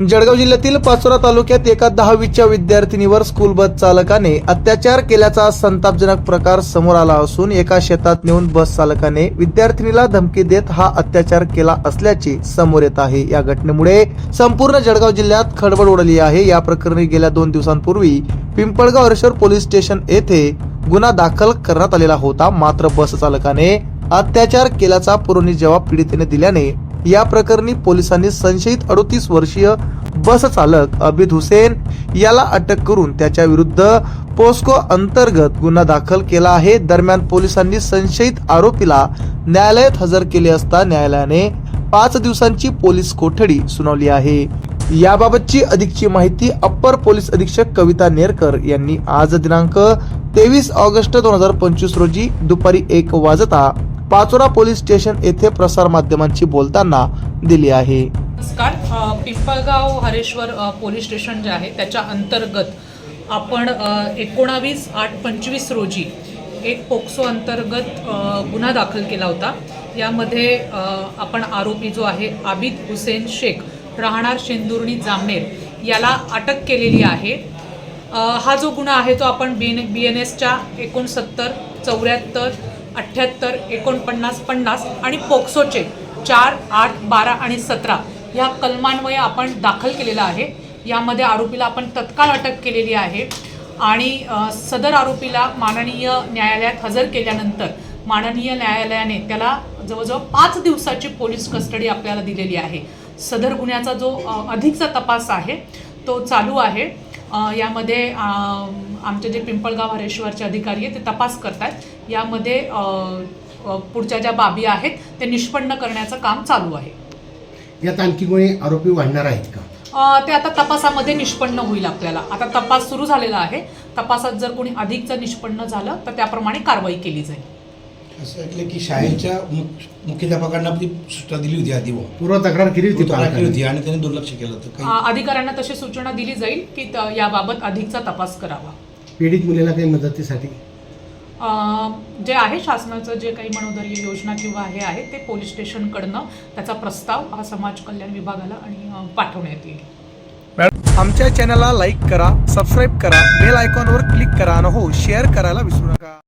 जळगाव जिल्ह्यातील पाचोरा तालुक्यात एका दहावीच्या विद्यार्थिनीवर स्कूल बस चालकाने अत्याचार केल्याचा संतापजनक प्रकार समोर आला असून एका शेतात नेऊन बस चालकाने विद्यार्थिनीला धमकी देत हा अत्याचार केला असल्याचे समोर येत आहे. या घटनेमुळे संपूर्ण जळगाव जिल्ह्यात खळबळ उडली आहे. या प्रकरणी गेल्या दोन दिवसांपूर्वी पिंपळगाव हरेश्वर पोलीस स्टेशन येथे गुन्हा दाखल करण्यात आलेला होता. मात्र बस चालकाने अत्याचार केल्याचा पुरवणी जबाब पीडितेने दिल्याने या प्रकरणी पोलिसांनी संशयित अडोतीस वर्षीय बस चालक अबिद हुसेन याला अटक करून त्याच्या विरुद्ध पोस्को अंतर्गत गुन्हा दाखल केला आहे. दरम्यान पोलिसांनी संशयित आरोपीला न्यायालयात हजर केले असता न्यायालयाने पाच दिवसांची पोलीस कोठडी सुनावली आहे. याबाबतची अधिकची माहिती अप्पर पोलीस अधीक्षक कविता नेरकर यांनी आज दिनांक तेवीस ऑगस्ट दोन हजार पंचवीस रोजी दुपारी एक वाजता पाचोरा पोलीस स्टेशन येथे प्रसार माध्यमांशी बोलताना दिली आहे. नमस्कार. पिंपळगाव हरेश्वर पोलीस स्टेशन जे आहे त्याच्या अंतर्गत आपण एकोणावीस आठ पंचवीस रोजी एक पोक्सो अंतर्गत गुन्हा दाखल केला होता. यामध्ये आपण आरोपी जो आहे आबिद हुसेन शेख राहणार शेंदुर्णी जामनेर याला अटक केलेली आहे. हा जो गुन्हा आहे तो आपण बी एन बी एन एसच्या एकोणसत्तर चौऱ्याहत्तर अठ्ठ्याहत्तर एकोणपन्नास पन्नास आणि पोक्सोचे चार आठ बारा आणि सतरा ह्या कलमान्वये आपण दाखल केलेला आहे. यामध्ये आरोपीला आपण तत्काळ अटक केलेली आहे आणि सदर आरोपीला माननीय न्यायालयात हजर केल्यानंतर माननीय न्यायालयाने त्याला जवळजवळ पाच दिवसाची पोलीस कस्टडी आपल्याला दिलेली आहे. सदर गुन्ह्याचा जो अधिकचा तपास आहे तो चालू आहे. यामध्ये आमचे जे पिंपळगाव हरेश्वरचे अधिकारी आहेत ते तपास करतात यामध्ये पुढच्या ज्या बाबी आहेत ते निष्पन्न करण्याचं काम चालू आहे. यात आणखी कोणी आरोपी वाढणार आहेत का? ते आता तपासामध्ये निष्पन्न होईल आपल्याला. आता तपास सुरू झालेला आहे. तपासात जर कोणी अधिकचं निष्पन्न झालं तर त्याप्रमाणे कारवाई केली जाईल. असं ऐकलं की शाळेच्या मुख- मुख्याध्यापकांना आपली सूचना दिली होती आधी बुवा. पूर्व तक्रार केली होती तक्रार केली पालकांनी. होती आणि त्यांनी दुर्लक्ष केलं होतं. अ, अधिकाऱ्यांना तशी सूचना दिली जाईल की त- याबाबत अधिकचा तपास करावा. पीडित मुलीला काही मदतीसाठी? अ, जे आहे शासनाचं जे काही मनोदर्य योजना किंवा हे आहे ते पोलीस स्टेशनकडनं त्याचा प्रस्ताव हा समाज कल्याण विभागाला आणि अ, पाठवण्यात येईल. आमच्या चॅनलला लाईक करा सबस्क्राईब करा बेल आयकॉनवर क्लिक करा आणि हो शेअर करायला विसरू नका.